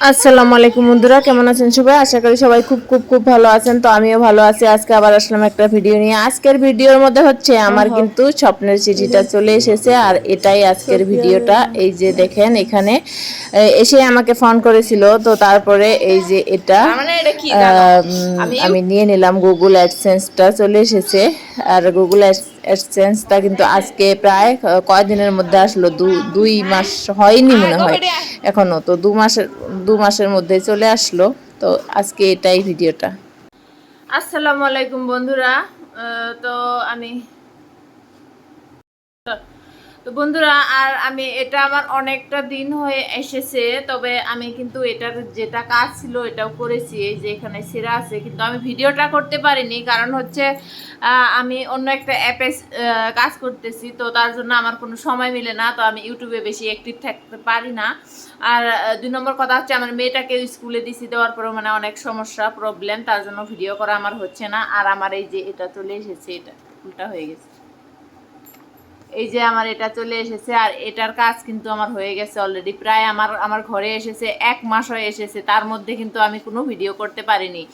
আসসালামু আলাইকুম বন্ধুরা কেমন আছেন সবাই? আশা করি সবাই খুব খুব খুব ভালো আছেন। তো আমিও ভালো আছি। আজকে আবার আসলাম একটা ভিডিও নিয়ে। আজকের ভিডিওর মধ্যে হচ্ছে আমার কিন্তু স্বপ্নের চিঠিটা চলে এসেছে। আর এটাই আজকের ভিডিওটা। এই যে দেখেন এখানে এসে আমাকে ফোন করেছিল তো তারপরে এই যে এটা মানে আমি নিয়ে নিলাম গুগল অ্যাডসেন্সটা চলে এসেছে। আর গুগল অ্যাডসেন্সটা কিন্তু আজকে প্রায় কয়দিনের মধ্যে আসলো? দুই মাস হয়নি মনে হয় এখনও। তো দু মাসের দু মাসের মধ্যে চলে আসলো। তো আজকে এটাই ভিডিওটা। আসসালামু আলাইকুম বন্ধুরা। তো আমি তো বন্ধুরা, আর আমি এটা আমার অনেকটা দিন হয়ে এসেছে, তবে আমি কিন্তু এটার যেটা কাজ ছিল এটাও করেছি, এই যে এখানে সেরা আছে, কিন্তু আমি ভিডিওটা করতে পারিনি, কারণ হচ্ছে আমি অন্য একটা অ্যাপে কাজ করতেছি, তো তার জন্য আমার কোনো সময় মিলে না, তো আমি ইউটিউবে বেশি অ্যাক্টিভ থাকতে পারি না। আর দুই নম্বর কথা হচ্ছে আমার মেয়েটাকে স্কুলে দিছি, দেওয়ার পরেও মানে অনেক সমস্যা প্রবলেম তার জন্য ভিডিও করা আমার হচ্ছে না, আর আমার এই যে এটা চলে এসেছে, এটা উল্টা হয়ে গেছে। এই যে আমার এটা চলে এসেছে আর এটার কাজ কিন্তু আমার হয়ে গেছে অলরেডি প্রায় আমার আমার ঘরে এসেছে, এক মাস হয়ে এসেছে, তার মধ্যে কিন্তু আমি কোনো ভিডিও করতে পারিনি।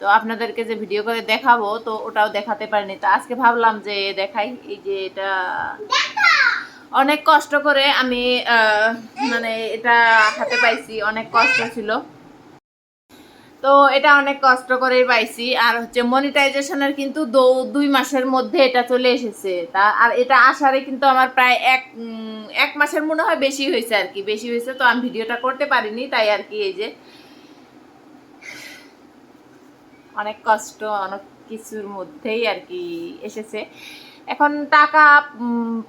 তো আপনাদেরকে যে ভিডিও করে দেখাবো, তো ওটাও দেখাতে পারিনি। তো আজকে ভাবলাম যে দেখাই, এই যে এটা অনেক কষ্ট করে আমি মানে এটা হাতে পাইছি, অনেক কষ্ট ছিল। তো এটা অনেক কষ্ট করেই পাইছি। আর হচ্ছে মনিটাইজেশনের কিন্তু দুই মাসের মধ্যে এটা চলে এসেছে। তা, আর এটা আসারে কিন্তু আমার প্রায় এক এক মাসের মনে হয় বেশি হয়েছে আর কি। বেশি হয়েছে তো আমি ভিডিওটা করতে পারিনি, তাই আর কি এই যে। অনেক কষ্ট, অনেক কিছুর মধ্যেই আর কি এসেছে। এখন টাকা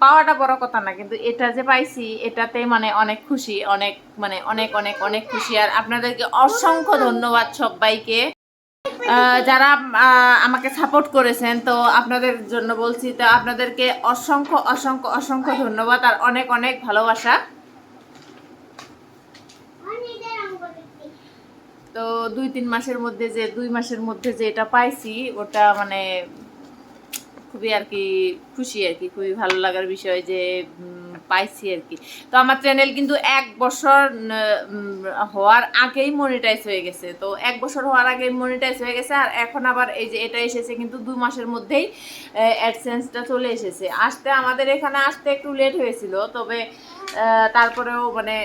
পাওয়াটা বড় কথা না, কিন্তু এটা যে পাইছি, এটাতে মানে অনেক খুশি, অনেক মানে অনেক অনেক অনেক খুশি। আর আপনাদেরকে অসংখ্য ধন্যবাদ সবাইকে। যারা আমাকে সাপোর্ট করেছেন, তো আপনাদের জন্য বলছি, তো আপনাদেরকে অসংখ্য অসংখ্য অসংখ্য ধন্যবাদ আর অনেক অনেক ভালোবাসা। তো দুই, তিন মাসের মধ্যে যে, দুই মাসের মধ্যে যে এটা পাইছি, ওটা মানে খুবই আর কি খুশি আর কি, খুবই ভালো লাগার বিষয় যে পাইছি আর কি। তো আমার চ্যানেল কিন্তু এক বছর হওয়ার আগেই মনিটাইজ হয়ে গেছে। তো এক বছর হওয়ার আগেই মনিটাইজ হয়ে গেছে আর এখন আবার এই যে এটা এসেছে কিন্তু দু মাসের মধ্যেই অ্যাডসেন্সটা চলে এসেছে। আসতে আমাদের এখানে আসতে একটু লেট হয়েছিল, তবে তারপরেও মানে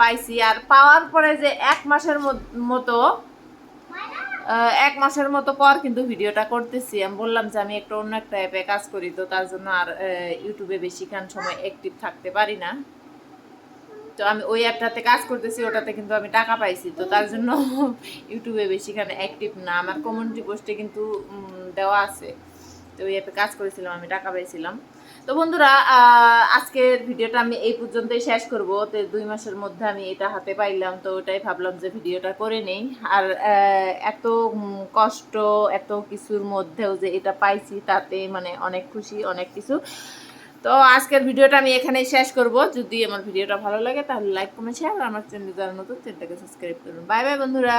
পাইছি। আর পাওয়ার পরে যে এক মাসের মতো এক মাসের মতো পর কিন্তু ভিডিওটা করতেছি। আমি বললাম যে আমি একটা অন্য একটা অ্যাপে কাজ করি, তো তার জন্য আর ইউটিউবে বেশিক্ষণ সময় অ্যাক্টিভ থাকতে পারি না। তো আমি ওই অ্যাপটাতে কাজ করতেছি, ওটাতে কিন্তু আমি টাকা পাইছি, তো তার জন্য ইউটিউবে বেশিখানে অ্যাক্টিভ না। আমার কমিউনিটি পোস্টে কিন্তু দেওয়া আছে। তো ওই অ্যাপে কাজ করেছিলাম, আমি টাকা পেয়েছিলাম। তো বন্ধুরা আজকের ভিডিওটা আমি এই পর্যন্তই শেষ করব। তো দুই মাসের মধ্যে আমি এটা হাতে পাইলাম, তো ওটাই ভাবলাম যে ভিডিওটা করে নেই। আর এত কষ্ট, এত কিছুর মধ্যেও যে এটা পাইছি, তাতে মানে অনেক খুশি, অনেক কিছু। তো আজকের ভিডিওটা আমি এখানেই শেষ করব। যদি আমার ভিডিওটা ভালো লাগে, তাহলে লাইক কমেন্ট শেয়ার আর আমার চ্যানেল যারা নতুন, চ্যানেলটাকে সাবস্ক্রাইব করুন। বাই বাই বন্ধুরা.